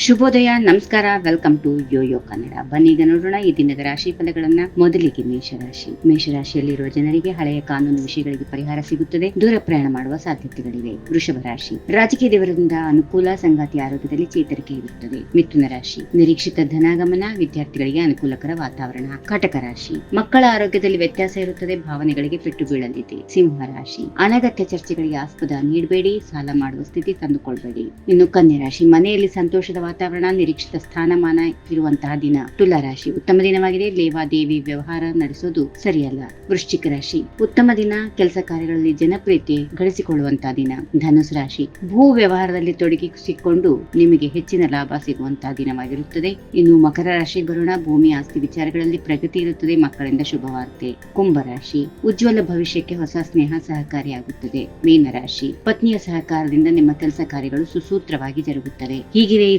ಶುಭೋದಯ, ನಮಸ್ಕಾರ, welcome to YoYo Kannada. ಬನ್ನೀಗ ನೋಡೋಣ ಈ ದಿನದ ರಾಶಿ ಫಲಗಳನ್ನ ಮೊದಲಿಗೆ ಮೇಷರಾಶಿ. ಮೇಷರಾಶಿಯಲ್ಲಿರುವ ಜನರಿಗೆ ಹಳೆಯ ಕಾನೂನು ವಿಷಯಗಳಿಗೆ ಪರಿಹಾರ ಸಿಗುತ್ತದೆ. ದೂರ ಪ್ರಯಾಣ ಮಾಡುವ ಸಾಧ್ಯತೆಗಳಿವೆ. ವೃಷಭ ರಾಶಿ. ರಾಜಕೀಯ ದೇವರಿಂದ ಅನುಕೂಲ, ಸಂಗಾತಿ ಆರೋಗ್ಯದಲ್ಲಿ ಚೇತರಿಕೆ ಇರುತ್ತದೆ. ಮಿಥುನ ರಾಶಿ. ನಿರೀಕ್ಷಿತ ಧನಾಗಮನ, ವಿದ್ಯಾರ್ಥಿಗಳಿಗೆ ಅನುಕೂಲಕರ ವಾತಾವರಣ. ಕಟಕ ರಾಶಿ. ಮಕ್ಕಳ ಆರೋಗ್ಯದಲ್ಲಿ ವ್ಯತ್ಯಾಸ ಇರುತ್ತದೆ. ಭಾವನೆಗಳಿಗೆ ಪೆಟ್ಟು ಬೀಳಲಿದೆ. ಸಿಂಹ ರಾಶಿ. ಅನಗತ್ಯ ಚರ್ಚೆಗಳಿಗೆ ಆಸ್ಪದ ನೀಡಬೇಡಿ. ಸಾಲ ಮಾಡುವ ಸ್ಥಿತಿ ತಂದುಕೊಳ್ಬೇಡಿ. ಇನ್ನು ಕನ್ಯಾ ರಾಶಿ. ಮನೆಯಲ್ಲಿ ಸಂತೋಷದ ನಿರೀಕ್ಷಿತ ಸ್ಥಾನಮಾನ ಇರುವಂತಹ ದಿನ. ತುಲಾ ರಾಶಿ ಉತ್ತಮ ದಿನವಾಗಿದೆ. ಲೇವಾದೇವಿ ವ್ಯವಹಾರ ನಡೆಸೋದು ಸರಿಯಲ್ಲ. ವೃಶ್ಚಿಕ ರಾಶಿ ಉತ್ತಮ ದಿನ. ಕೆಲಸ ಕಾರ್ಯಗಳಲ್ಲಿ ಜನಪ್ರಿಯತೆ ಗಳಿಸಿಕೊಳ್ಳುವಂತಹ ದಿನ. ಧನುಸ್ ರಾಶಿ ಭೂ ವ್ಯವಹಾರದಲ್ಲಿ ತೊಡಗಿಸಿಕೊಂಡು ನಿಮಗೆ ಹೆಚ್ಚಿನ ಲಾಭ ಸಿಗುವಂತಹ ದಿನವಾಗಿರುತ್ತದೆ. ಇನ್ನು ಮಕರ ರಾಶಿ ಬರೋಣ. ಭೂಮಿ ಆಸ್ತಿ ವಿಚಾರಗಳಲ್ಲಿ ಪ್ರಗತಿ ಇರುತ್ತದೆ. ಮಕ್ಕಳಿಂದ ಶುಭವಾರ್ತೆ. ಕುಂಭರಾಶಿ ಉಜ್ವಲ ಭವಿಷ್ಯಕ್ಕೆ ಹೊಸ ಸ್ನೇಹ ಸಹಕಾರಿಯಾಗುತ್ತದೆ. ಮೀನರಾಶಿ ಪತ್ನಿಯ ಸಹಕಾರದಿಂದ ನಿಮ್ಮ ಕೆಲಸ ಕಾರ್ಯಗಳು ಸುಸೂತ್ರವಾಗಿ ಜರುಗುತ್ತವೆ. ಹೀಗಿವೆ ಈ